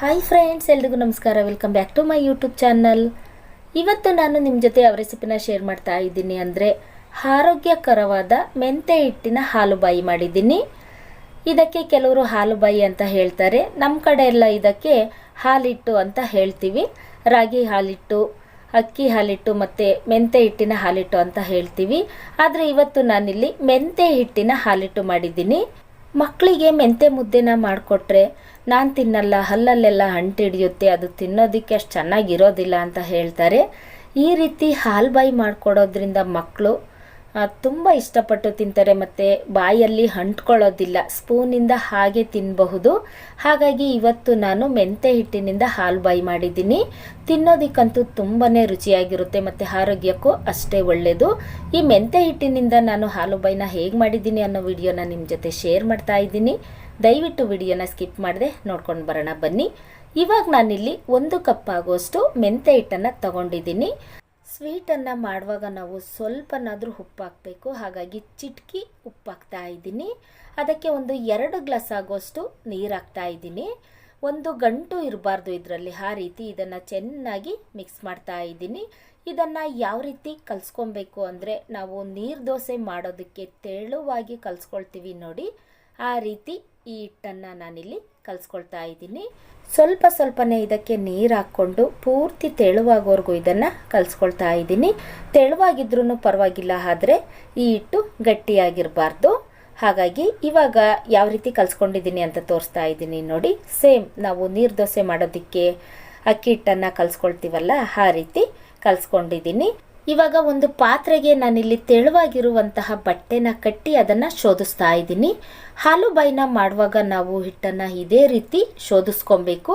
Hi friends ಎಲ್ರಿಗೂ ನಮಸ್ಕಾರ. Welcome back to my YouTube channel ಇವತ್ತು ನಾನು ನಿಮ್ಮ ಜೊತೆ ಯಾವ ರೆಸಿಪಿನ ಶೇರ್ ಮಾಡ್ತಾ ಇದ್ದೀನಿ ಅಂದರೆ ಆರೋಗ್ಯಕರವಾದ ಮೆಂತೆ ಹಿಟ್ಟಿನ ಹಾಲುಬಾಯಿ ಮಾಡಿದ್ದೀನಿ. ಇದಕ್ಕೆ ಕೆಲವರು ಹಾಲುಬಾಯಿ ಅಂತ ಹೇಳ್ತಾರೆ. ನಮ್ಮ ಕಡೆ ಎಲ್ಲ ಇದಕ್ಕೆ ಹಾಲಿಟ್ಟು ಅಂತ ಹೇಳ್ತೀವಿ. ರಾಗಿ ಹಾಲಿಟ್ಟು, ಅಕ್ಕಿ ಹಾಲಿಟ್ಟು ಮತ್ತು ಮೆಂತೆ ಹಿಟ್ಟಿನ ಹಾಲಿಟ್ಟು ಅಂತ ಹೇಳ್ತೀವಿ. ಆದರೆ ಇವತ್ತು ನಾನಿಲ್ಲಿ ಮೆಂತೆ ಹಿಟ್ಟಿನ ಹಾಲಿಟ್ಟು ಮಾಡಿದ್ದೀನಿ. ಮಕ್ಕಳಿಗೆ ಮೆಂತೆ ಮುದ್ದೆನ ಮಾಡಿಕೊಟ್ರೆ ನಾನು ತಿನ್ನಲ್ಲ, ಹಲ್ಲಲ್ಲೆಲ್ಲ ಅಂಟು ಹಿಡಿಯುತ್ತೆ, ಅದು ತಿನ್ನೋದಕ್ಕೆ ಅಷ್ಟು ಚೆನ್ನಾಗಿರೋದಿಲ್ಲ ಅಂತ ಹೇಳ್ತಾರೆ. ಈ ರೀತಿ ಹಾಲು ಬಾಯಿ ಮಾಡಿಕೊಡೋದ್ರಿಂದ ಮಕ್ಕಳು ತುಂಬ ಇಷ್ಟಪಟ್ಟು ತಿಂತಾರೆ ಮತ್ತು ಬಾಯಲ್ಲಿ ಅಂಟ್ಕೊಳ್ಳೋದಿಲ್ಲ. ಸ್ಪೂನಿಂದ ಹಾಗೆ ತಿನ್ನಬಹುದು ಹಾಗಾಗಿ ಇವತ್ತು ನಾನು ಮೆಂತೆ ಹಿಟ್ಟಿನಿಂದ ಹಾಲು ಬಾಯಿ ಮಾಡಿದ್ದೀನಿ. ತಿನ್ನೋದಕ್ಕಂತೂ ತುಂಬಾ ರುಚಿಯಾಗಿರುತ್ತೆ ಮತ್ತು ಆರೋಗ್ಯಕ್ಕೂ ಅಷ್ಟೇ ಒಳ್ಳೆಯದು ಈ ಮೆಂತೆ ಹಿಟ್ಟಿನಿಂದ ನಾನು ಹಾಲು ಬಾಯಿನ ಹೇಗೆ ಮಾಡಿದ್ದೀನಿ ಅನ್ನೋ ವಿಡಿಯೋನ ನಿಮ್ಮ ಜೊತೆ ಶೇರ್ ಮಾಡ್ತಾ ಇದ್ದೀನಿ. ದಯವಿಟ್ಟು ವಿಡಿಯೋನ ಸ್ಕಿಪ್ ಮಾಡದೆ ನೋಡ್ಕೊಂಡು ಬರೋಣ ಬನ್ನಿ. ಇವಾಗ ನಾನಿಲ್ಲಿ ಒಂದು ಕಪ್ ಆಗುವಷ್ಟು ಮೆಂತೆ ಹಿಟ್ಟನ್ನು ತಗೊಂಡಿದ್ದೀನಿ. ಸ್ವೀಟನ್ನು ಮಾಡುವಾಗ ನಾವು ಸ್ವಲ್ಪನಾದರೂ ಉಪ್ಪು ಹಾಕಬೇಕು ಹಾಗಾಗಿ ಚಿಟ್ಕಿ ಉಪ್ಪು ಹಾಕ್ತಾ ಇದ್ದೀನಿ. ಅದಕ್ಕೆ ಒಂದು ಎರಡು ಗ್ಲಾಸ್ ಆಗುವಷ್ಟು ನೀರು ಹಾಕ್ತಾ ಇದ್ದೀನಿ. ಒಂದು ಗಂಟು ಇರಬಾರ್ದು ಇದರಲ್ಲಿ. ಆ ರೀತಿ ಇದನ್ನು ಚೆನ್ನಾಗಿ ಮಿಕ್ಸ್ ಮಾಡ್ತಾ ಇದ್ದೀನಿ. ಇದನ್ನು ಯಾವ ರೀತಿ ಕಲಿಸ್ಕೊಬೇಕು ಅಂದರೆ ನಾವು ನೀರು ದೋಸೆ ಮಾಡೋದಕ್ಕೆ ತೆಳುವಾಗಿ ಕಲಿಸ್ಕೊಳ್ತೀವಿ ನೋಡಿ. ಆ ರೀತಿ ಈ ಹಿಟ್ಟನ್ನು ನಾನಿಲ್ಲಿ ಕಲಿಸ್ಕೊಳ್ತಾ ಇದ್ದೀನಿ. ಸ್ವಲ್ಪ ಸ್ವಲ್ಪನೇ ಇದಕ್ಕೆ ನೀರು ಹಾಕ್ಕೊಂಡು ಪೂರ್ತಿ ತೆಳುವಾಗೋವರೆಗೂ ಇದನ್ನು ಕಲಿಸ್ಕೊಳ್ತಾ ಇದ್ದೀನಿ. ತೆಳುವಾಗಿದ್ರೂ ಪರವಾಗಿಲ್ಲ ಆದರೆ ಈ ಹಿಟ್ಟು ಗಟ್ಟಿಯಾಗಿರಬಾರ್ದು. ಹಾಗಾಗಿ ಇವಾಗ ಯಾವ ರೀತಿ ಕಲಿಸ್ಕೊಂಡಿದ್ದೀನಿ ಅಂತ ತೋರಿಸ್ತಾ ಇದ್ದೀನಿ ನೋಡಿ. ಸೇಮ್ ನಾವು ನೀರು ದೋಸೆ ಮಾಡೋದಕ್ಕೆ ಅಕ್ಕಿ ಹಿಟ್ಟನ್ನು ಕಲಿಸ್ಕೊಳ್ತೀವಲ್ಲ ಆ ರೀತಿ ಕಲಿಸ್ಕೊಂಡಿದ್ದೀನಿ. ಇವಾಗ ಒಂದು ಪಾತ್ರೆಗೆ ನಾನಿಲ್ಲಿ ತೆಳುವಾಗಿರುವಂತಹ ಬಟ್ಟೆನ ಕಟ್ಟಿ ಅದನ್ನು ಶೋಧಿಸ್ತಾ ಇದ್ದೀನಿ. ಹಾಲು ಬಾಯಿನ ಮಾಡುವಾಗ ನಾವು ಹಿಟ್ಟನ್ನು ಇದೇ ರೀತಿ ಶೋಧಿಸ್ಕೊಬೇಕು.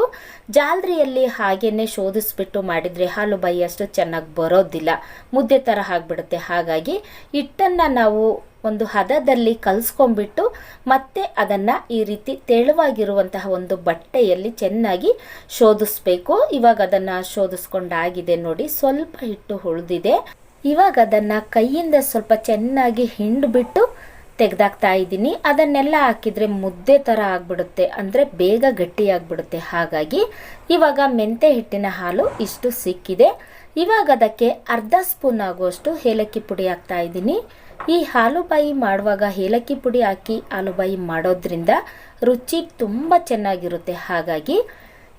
ಜಾಲ್ರಿಯಲ್ಲಿ ಹಾಗೇನೆ ಶೋಧಿಸ್ಬಿಟ್ಟು ಮಾಡಿದರೆ ಹಾಲು ಬಾಯಿ ಅಷ್ಟು ಚೆನ್ನಾಗಿ ಬರೋದಿಲ್ಲ. ಮುದ್ದೆ ಥರ ಆಗಿಬಿಡುತ್ತೆ. ಹಾಗಾಗಿ ಹಿಟ್ಟನ್ನು ನಾವು ಒಂದು ಹದದಲ್ಲಿ ಕಲಿಸ್ಕೊಂಡ್ಬಿಟ್ಟು ಮತ್ತೆ ಅದನ್ನು ಈ ರೀತಿ ತೆಳುವಾಗಿರುವಂತಹ ಒಂದು ಬಟ್ಟೆಯಲ್ಲಿ ಚೆನ್ನಾಗಿ ಶೋಧಿಸ್ಬೇಕು. ಇವಾಗ ಅದನ್ನು ಶೋಧಿಸ್ಕೊಂಡಾಗಿದೆ ನೋಡಿ, ಸ್ವಲ್ಪ ಹಿಟ್ಟು ಉಳಿದಿದೆ. ಇವಾಗ ಅದನ್ನು ಕೈಯಿಂದ ಸ್ವಲ್ಪ ಚೆನ್ನಾಗಿ ಹಿಂಡ್ಬಿಟ್ಟು ತೆಗೆದಾಕ್ತಾ ಇದ್ದೀನಿ. ಅದನ್ನೆಲ್ಲ ಹಾಕಿದರೆ ಮುದ್ದೆ ಥರ ಆಗಿಬಿಡುತ್ತೆ, ಅಂದರೆ ಬೇಗ ಗಟ್ಟಿಯಾಗ್ಬಿಡುತ್ತೆ. ಹಾಗಾಗಿ ಇವಾಗ ಮೆಂತೆ ಹಿಟ್ಟಿನ ಹಾಲು ಇಷ್ಟು ಸಿಕ್ಕಿದೆ. ಇವಾಗ ಅದಕ್ಕೆ ಅರ್ಧ ಸ್ಪೂನ್ ಆಗುವಷ್ಟು ಏಲಕ್ಕಿ ಪುಡಿ ಹಾಕ್ತಾ ಇದ್ದೀನಿ. ಈ ಹಾಲುಬಾಯಿ ಮಾಡುವಾಗ ಏಲಕ್ಕಿ ಪುಡಿ ಹಾಕಿ ಹಾಲುಬಾಯಿ ಮಾಡೋದ್ರಿಂದ ರುಚಿ ತುಂಬ ಚೆನ್ನಾಗಿರುತ್ತೆ. ಹಾಗಾಗಿ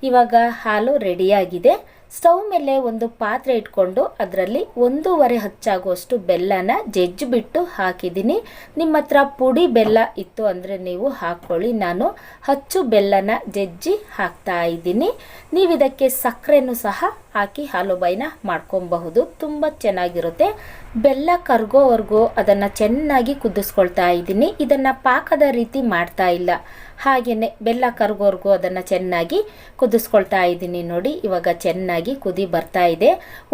ಇವಾಗ ಹಾಲು ರೆಡಿಯಾಗಿದೆ ಸ್ಟವ್ ಮೇಲೆ ಒಂದು ಪಾತ್ರೆ ಇಟ್ಕೊಂಡು ಅದರಲ್ಲಿ ಒಂದೂವರೆ ಹಚ್ಚಾಗುವಷ್ಟು ಬೆಲ್ಲನ ಜಜ್ಜಿಬಿಟ್ಟು ಹಾಕಿದ್ದೀನಿ. ನಿಮ್ಮ ಹತ್ರ ಪುಡಿ ಬೆಲ್ಲ ಇತ್ತು ಅಂದರೆ ನೀವು ಹಾಕ್ಕೊಳ್ಳಿ. ನಾನು ಹಚ್ಚು ಬೆಲ್ಲನ ಜಜ್ಜಿ ಹಾಕ್ತಾ ಇದ್ದೀನಿ. ನೀವು ಇದಕ್ಕೆ ಸಕ್ಕರೆನೂ ಸಹ ಹಾಕಿ ಹಾಲುಬಾಯಿನ ಮಾಡ್ಕೊಬಹುದು. ತುಂಬ ಚೆನ್ನಾಗಿರುತ್ತೆ. ಬೆಲ್ಲ ಕರ್ಗೋವರೆಗೂ ಅದನ್ನು ಚೆನ್ನಾಗಿ ಕುದಿಸ್ಕೊಳ್ತಾ ಇದ್ದೀನಿ. ಇದನ್ನು ಪಾಕದ ರೀತಿ ಮಾಡ್ತಾ ಇಲ್ಲ. ಹಾಗೆಯೇ ಬೆಲ್ಲ ಕರ್ಗೋವರೆಗೂ ಅದನ್ನು ಚೆನ್ನಾಗಿ ಕುದಿಸ್ಕೊಳ್ತಾ ಇದ್ದೀನಿ ನೋಡಿ. ಇವಾಗ ಚೆನ್ನಾಗಿ ಕುದಿ ಬರ್ತಾ ಇದೆ.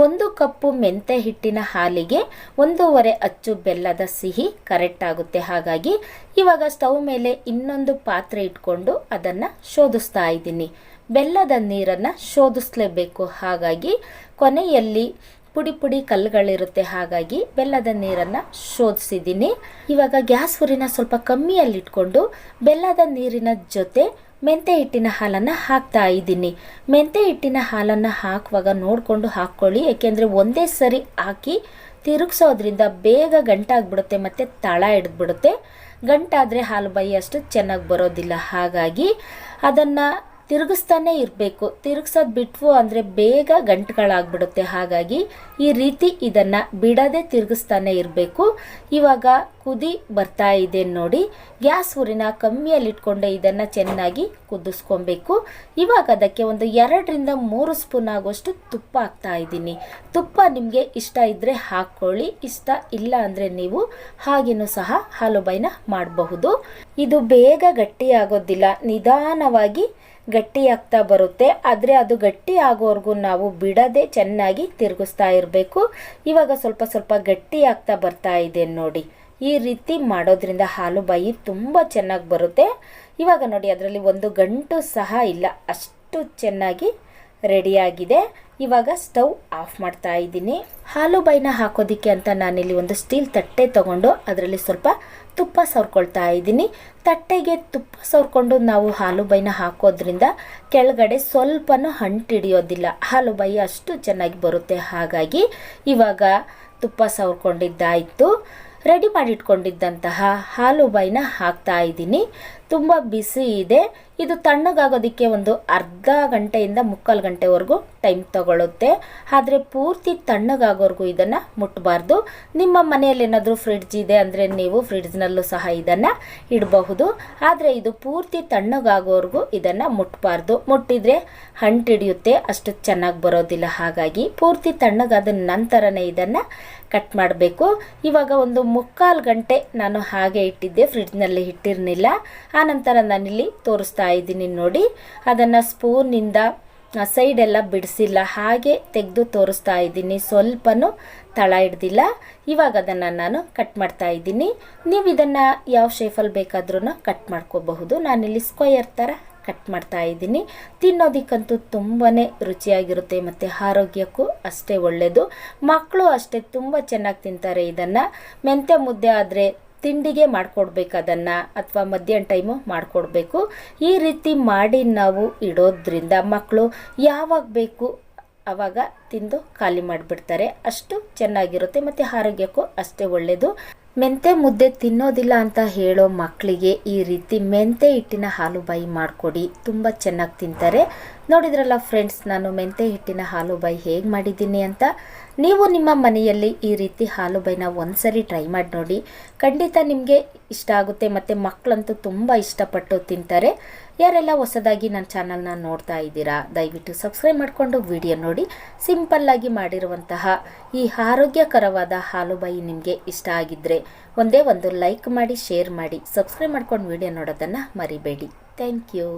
ಒಂದು ಕಪ್ಪು ಮೆಂತೆ ಹಿಟ್ಟಿನ ಹಾಲಿಗೆ ಒಂದೂವರೆ ಅಚ್ಚು ಬೆಲ್ಲದ ಸಿಹಿ ಕರೆಕ್ಟ್ ಆಗುತ್ತೆ. ಹಾಗಾಗಿ ಇವಾಗ ಸ್ಟವ್ ಮೇಲೆ ಇನ್ನೊಂದು ಪಾತ್ರೆ ಇಟ್ಕೊಂಡು ಅದನ್ನು ಶೋಧಿಸ್ತಾ ಇದ್ದೀನಿ. ಬೆಲ್ಲದ ನೀರನ್ನು ಶೋಧಿಸ್ಲೇಬೇಕು. ಹಾಗಾಗಿ ಕೊನೆಯಲ್ಲಿ ಪುಡಿ ಪುಡಿ ಕಲ್ಲುಗಳಿರುತ್ತೆ. ಹಾಗಾಗಿ ಬೆಲ್ಲದ ನೀರನ್ನು ಶೋಧಿಸಿದ್ದೀನಿ. ಇವಾಗ ಗ್ಯಾಸ್ ಹುರಿನ ಸ್ವಲ್ಪ ಕಮ್ಮಿಯಲ್ಲಿಟ್ಕೊಂಡು ಬೆಲ್ಲದ ನೀರಿನ ಜೊತೆ ಮೆಂತೆ ಹಿಟ್ಟಿನ ಹಾಲನ್ನು ಹಾಕ್ತಾ ಇದ್ದೀನಿ. ಮೆಂತೆ ಹಿಟ್ಟಿನ ಹಾಲನ್ನು ಹಾಕುವಾಗ ನೋಡಿಕೊಂಡು ಹಾಕ್ಕೊಳ್ಳಿ. ಏಕೆಂದರೆ ಒಂದೇ ಸರಿ ಹಾಕಿ ತಿರುಗಿಸೋದ್ರಿಂದ ಬೇಗ ಗಂಟಾಗ್ಬಿಡುತ್ತೆ ಮತ್ತು ತಳ ಹಿಡಿದ್ಬಿಡುತ್ತೆ. ಗಂಟಾದರೆ ಹಾಲು ಬಾಯಿ ಅಷ್ಟು ಚೆನ್ನಾಗಿ ಬರೋದಿಲ್ಲ. ಹಾಗಾಗಿ ಅದನ್ನು ತಿರುಗಿಸ್ತಾನೆ ಇರಬೇಕು. ತಿರುಗಿಸೋದು ಬಿಟ್ವು ಅಂದರೆ ಬೇಗ ಗಂಟುಗಳಾಗ್ಬಿಡುತ್ತೆ. ಹಾಗಾಗಿ ಈ ರೀತಿ ಇದನ್ನು ಬಿಡದೆ ತಿರುಗಿಸ್ತಾನೆ ಇರಬೇಕು. ಇವಾಗ ಕುದಿ ಬರ್ತಾ ಇದೆ ನೋಡಿ. ಗ್ಯಾಸ್ ಉರಿನ ಕಮ್ಮಿಯಲ್ಲಿಟ್ಕೊಂಡೆ ಇದನ್ನು ಚೆನ್ನಾಗಿ ಕುದಿಸ್ಕೊಬೇಕು. ಇವಾಗ ಅದಕ್ಕೆ ಒಂದು ಎರಡರಿಂದ ಮೂರು ಸ್ಪೂನ್ ಆಗುವಷ್ಟು ತುಪ್ಪ ಹಾಕ್ತಾ ಇದ್ದೀನಿ. ತುಪ್ಪ ನಿಮಗೆ ಇಷ್ಟ ಇದ್ದರೆ ಹಾಕ್ಕೊಳ್ಳಿ. ಇಷ್ಟ ಇಲ್ಲ ಅಂದರೆ ನೀವು ಹಾಗೇನೂ ಸಹ ಹಾಲುಬೈನ ಮಾಡಬಹುದು. ಇದು ಬೇಗ ಗಟ್ಟಿಯಾಗೋದಿಲ್ಲ. ನಿಧಾನವಾಗಿ ಗಟ್ಟಿ ಆಗ್ತಾ ಬರುತ್ತೆ. ಆದರೆ ಅದು ಗಟ್ಟಿ ಆಗೋವರೆಗೂ ನಾವು ಬಿಡದೆ ಚೆನ್ನಾಗಿ ತಿರುಗಿಸ್ತಾ ಇರಬೇಕು. ಇವಾಗ ಸ್ವಲ್ಪ ಸ್ವಲ್ಪ ಗಟ್ಟಿ ಆಗ್ತಾ ಬರ್ತಾ ಇದೆ ನೋಡಿ. ಈ ರೀತಿ ಮಾಡೋದ್ರಿಂದ ಹಾಲು ಬಾಯಿ ತುಂಬ ಚೆನ್ನಾಗಿ ಬರುತ್ತೆ. ಇವಾಗ ನೋಡಿ, ಅದರಲ್ಲಿ ಒಂದು ಗಂಟು ಸಹ ಇಲ್ಲ. ಅಷ್ಟು ಚೆನ್ನಾಗಿ ರೆಡಿಯಾಗಿದೆ ಇವಾಗ ಸ್ಟವ್ ಆಫ್ ಮಾಡ್ತಾ ಇದ್ದೀನಿ. ಹಾಲು ಬೈನ ಹಾಕೋದಕ್ಕೆ ಅಂತ ನಾನಿಲ್ಲಿ ಒಂದು ಸ್ಟೀಲ್ ತಟ್ಟೆ ತಗೊಂಡು ಅದರಲ್ಲಿ ಸ್ವಲ್ಪ ತುಪ್ಪ ಸವರ್ಕೊಳ್ತಾ ಇದ್ದೀನಿ. ತಟ್ಟೆಗೆ ತುಪ್ಪ ಸವರ್ಕೊಂಡು ನಾವು ಹಾಲು ಬೈನ ಹಾಕೋದ್ರಿಂದ ಕೆಳಗಡೆ ಸ್ವಲ್ಪನೂ ಅಂಟಿಡಿಯೋದಿಲ್ಲ ಹಾಲು ಬೈ ಅಷ್ಟು ಚೆನ್ನಾಗಿ ಬರುತ್ತೆ. ಹಾಗಾಗಿ ಇವಾಗ ತುಪ್ಪ ಸವರ್ಕೊಂಡಿದ್ದಾಯಿತು. ರೆಡಿ ಮಾಡಿಟ್ಕೊಂಡಿದ್ದಂತಹ ಹಾಲು ಬೈನ ಹಾಕ್ತಾ ಇದ್ದೀನಿ. ತುಂಬ ಬಿಸಿ ಇದೆ. ಇದು ತಣ್ಣಗಾಗೋದಕ್ಕೆ ಒಂದು ಅರ್ಧ ಗಂಟೆಯಿಂದ ಮುಕ್ಕಾಲು ಗಂಟೆವರೆಗೂ ಟೈಮ್ ತಗೊಳ್ಳುತ್ತೆ ಆದರೆ ಪೂರ್ತಿ ತಣ್ಣಗಾಗೋವರೆಗೂ ಇದನ್ನು ಮುಟ್ಟಬಾರ್ದು ನಿಮ್ಮ ಮನೆಯಲ್ಲಿ ಏನಾದರೂ ಫ್ರಿಡ್ಜ್ ಇದೆ ಅಂದರೆ ನೀವು ಫ್ರಿಡ್ಜ್ನಲ್ಲೂ ಸಹ ಇದನ್ನು ಇಡಬಹುದು. ಆದರೆ ಇದು ಪೂರ್ತಿ ತಣ್ಣಗಾಗೋವರೆಗೂ ಇದನ್ನು ಮುಟ್ಟಬಾರ್ದು ಮುಟ್ಟಿದರೆ ಹಂಟಿಡಿಯುತ್ತೆ ಅಷ್ಟು ಚೆನ್ನಾಗಿ ಬರೋದಿಲ್ಲ. ಹಾಗಾಗಿ ಪೂರ್ತಿ ತಣ್ಣಗಾದ ನಂತರನೇ ಇದನ್ನು ಕಟ್ ಮಾಡಬೇಕು. ಇವಾಗ ಒಂದು ಮುಕ್ಕಾಲು ಗಂಟೆ ನಾನು ಹಾಗೆ ಇಟ್ಟಿದ್ದೆ ಫ್ರಿಡ್ಜ್ನಲ್ಲಿ ಇಟ್ಟಿರಲಿಲ್ಲ. ಆನಂತರ ನಾನಿಲ್ಲಿ ತೋರಿಸ್ತಾ ಇದ್ದೀನಿ ನೋಡಿ. ಅದನ್ನು ಸ್ಪೂನಿಂದ ಸೈಡ್ ಎಲ್ಲ ಬಿಡಿಸಿಲ್ಲ. ಹಾಗೆ ತೆಗೆದು ತೋರಿಸ್ತಾ ಇದ್ದೀನಿ ಸ್ವಲ್ಪನೂ ತಳ ಹಿಡ್ದಿಲ್ಲ ಇವಾಗ ಅದನ್ನು ನಾನು ಕಟ್ ಮಾಡ್ತಾ ಇದ್ದೀನಿ ನೀವು ಇದನ್ನು ಯಾವ ಶೇಫಲ್ಲಿ ಬೇಕಾದ್ರೂ ಕಟ್ ಮಾಡ್ಕೋಬಹುದು. ನಾನಿಲ್ಲಿ ಸ್ಕ್ವಯರ್ ಥರ ಕಟ್ ಮಾಡ್ತಾ ಇದ್ದೀನಿ ತಿನ್ನೋದಕ್ಕಂತೂ ತುಂಬಾ ರುಚಿಯಾಗಿರುತ್ತೆ ಮತ್ತು ಆರೋಗ್ಯಕ್ಕೂ ಅಷ್ಟೇ ಒಳ್ಳೆಯದು ಮಕ್ಕಳು ಅಷ್ಟೇ ತುಂಬ ಚೆನ್ನಾಗಿ ತಿಂತಾರೆ ಇದನ್ನು. ಮೆಂತ್ಯ ಮುದ್ದೆ ಆದರೆ ತಿಂಡಿಗೆ ಮಾಡಿಕೊಡ್ಬೇಕು ಅದನ್ನು ಅಥವಾ ಮಧ್ಯಾಹ್ನ ಟೈಮು ಮಾಡಿಕೊಡ್ಬೇಕು. ಈ ರೀತಿ ಮಾಡಿ ನಾವು ಇಡೋದ್ರಿಂದ ಮಕ್ಕಳು ಯಾವಾಗ ಬೇಕು ಆವಾಗ ತಿಂದು ಖಾಲಿ ಮಾಡಿಬಿಡ್ತಾರೆ. ಅಷ್ಟು ಚೆನ್ನಾಗಿರುತ್ತೆ ಮತ್ತು ಆರೋಗ್ಯಕ್ಕೂ ಅಷ್ಟೇ ಒಳ್ಳೆಯದು ಮೆಂತೆ ಮುದ್ದೆ ತಿನ್ನೋದಿಲ್ಲ ಅಂತ ಹೇಳೋ ಮಕ್ಕಳಿಗೆ ಈ ರೀತಿ ಮೆಂತೆ ಹಿಟ್ಟಿನ ಹಾಲುಬಾಯಿ ಮಾಡಿಕೊಡಿ. ತುಂಬ ಚೆನ್ನಾಗಿ ತಿಂತಾರೆ. ನೋಡಿದ್ರಲ್ಲ ಫ್ರೆಂಡ್ಸ್, ನಾನು ಮೆಂತೆ ಹಿಟ್ಟಿನ ಹಾಲುಬಾಯಿ ಹೇಗೆ ಮಾಡಿದ್ದೀನಿ ಅಂತ? ನೀವು ನಿಮ್ಮ ಮನೆಯಲ್ಲಿ ಈ ರೀತಿ ಹಾಲು ಬಾಯಿನ ಒಂದ್ಸರಿ ಟ್ರೈ ಮಾಡಿ ನೋಡಿ. ಖಂಡಿತ ನಿಮಗೆ ಇಷ್ಟ ಆಗುತ್ತೆ, ಮತ್ತು ಮಕ್ಕಳಂತೂ ತುಂಬ ಇಷ್ಟಪಟ್ಟು ತಿಂತಾರೆ. ಯಾರೆಲ್ಲ ಹೊಸದಾಗಿ ನನ್ನ ಚಾನಲ್ನ ನೋಡ್ತಾ ಇದ್ದೀರಾ, ದಯವಿಟ್ಟು ಸಬ್ಸ್ಕ್ರೈಬ್ ಮಾಡಿಕೊಂಡು ವಿಡಿಯೋ ನೋಡಿ. ಸಿಂಪಲ್ಲಾಗಿ ಮಾಡಿರುವಂತಹ ಈ ಆರೋಗ್ಯಕರವಾದ ಹಾಲುಬಾಯಿ ನಿಮಗೆ ಇಷ್ಟ ಆಗಿದ್ದರೆ ಒಂದೇ ಒಂದು ಲೈಕ್ ಮಾಡಿ, ಶೇರ್ ಮಾಡಿ, ಸಬ್ಸ್ಕ್ರೈಬ್ ಮಾಡ್ಕೊಂಡು ವಿಡಿಯೋ ನೋಡೋದನ್ನು ಮರಿಬೇಡಿ. Thank you.